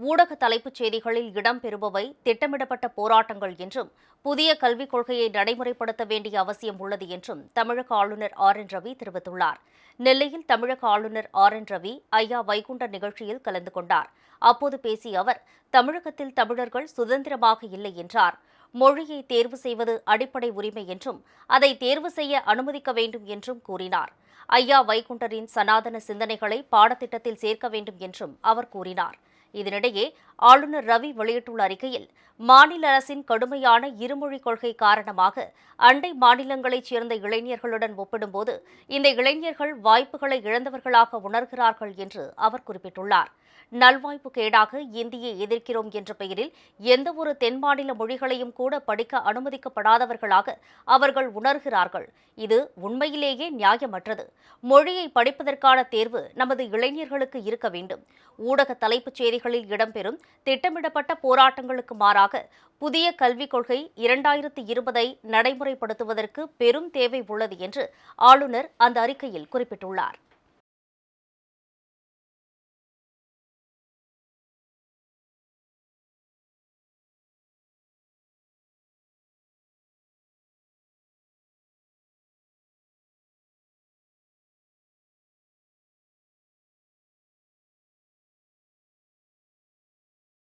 ஊடக தலைப்புச் செய்திகளில் இடம்பெறுபவை திட்டமிடப்பட்ட போராட்டங்கள் என்றும் புதிய கல்விக் கொள்கையை நடைமுறைப்படுத்த வேண்டிய அவசியம் உள்ளது என்றும் தமிழக ஆளுநர் ஆர். என். ரவி தெரிவித்துள்ளார். நெல்லையில் தமிழக ஆளுநர் ஆர். என். ரவி ஐயா வைகுண்ட நிகழ்ச்சியில் கலந்து கொண்டார். அப்போது பேசிய அவர் தமிழகத்தில் தமிழர்கள் சுதந்திரமாக இல்லை என்றார். மொழியை தேர்வு செய்வது அடிப்படை உரிமை என்றும் அதை தேர்வு செய்ய அனுமதிக்க வேண்டும் என்றும் கூறினார். ஐயா வைகுண்டரின் சனாதன சிந்தனைகளை பாடத்திட்டத்தில் சேர்க்க வேண்டும் என்றும் அவர் கூறினார். இதனிடையே ஆளுநர் ரவி வெளியிட்டுள்ள அறிக்கையில் மாநில அரசின் கடுமையான இருமொழி கொள்கை காரணமாக அண்டை மாநிலங்களைச் சேர்ந்த இளைஞர்களுடன் ஒப்பிடும்போது இந்த இளைஞர்கள் வாய்ப்புகளை இழந்தவர்களாக உணர்கிறார்கள் என்று அவர் குறிப்பிட்டுள்ளார். நல்வாய்ப்பு கேடாக இந்தியை எதிர்க்கிறோம் என்ற பெயரில் எந்தவொரு தென் மாநில மொழிகளையும் கூட படிக்க அனுமதிக்கப்படாதவர்களாக அவர்கள் உணர்கிறார்கள். இது உண்மையிலேயே நியாயமற்றது. மொழியை படிப்பதற்கான தேர்வு நமது இளைஞர்களுக்கு இருக்க வேண்டும். ஊடக தலைப்புச் செய்திகளில் இடம்பெறும் திட்டமிடப்பட்ட போராட்டங்களுக்கு மாறாக புதிய கல்விக் கொள்கை இரண்டாயிரத்தி இருபதை நடைமுறைப்படுத்துவதற்கு பெரும் தேவை உள்ளது என்று ஆளுநர் அந்த அறிக்கையில் குறிப்பிட்டுள்ளார்.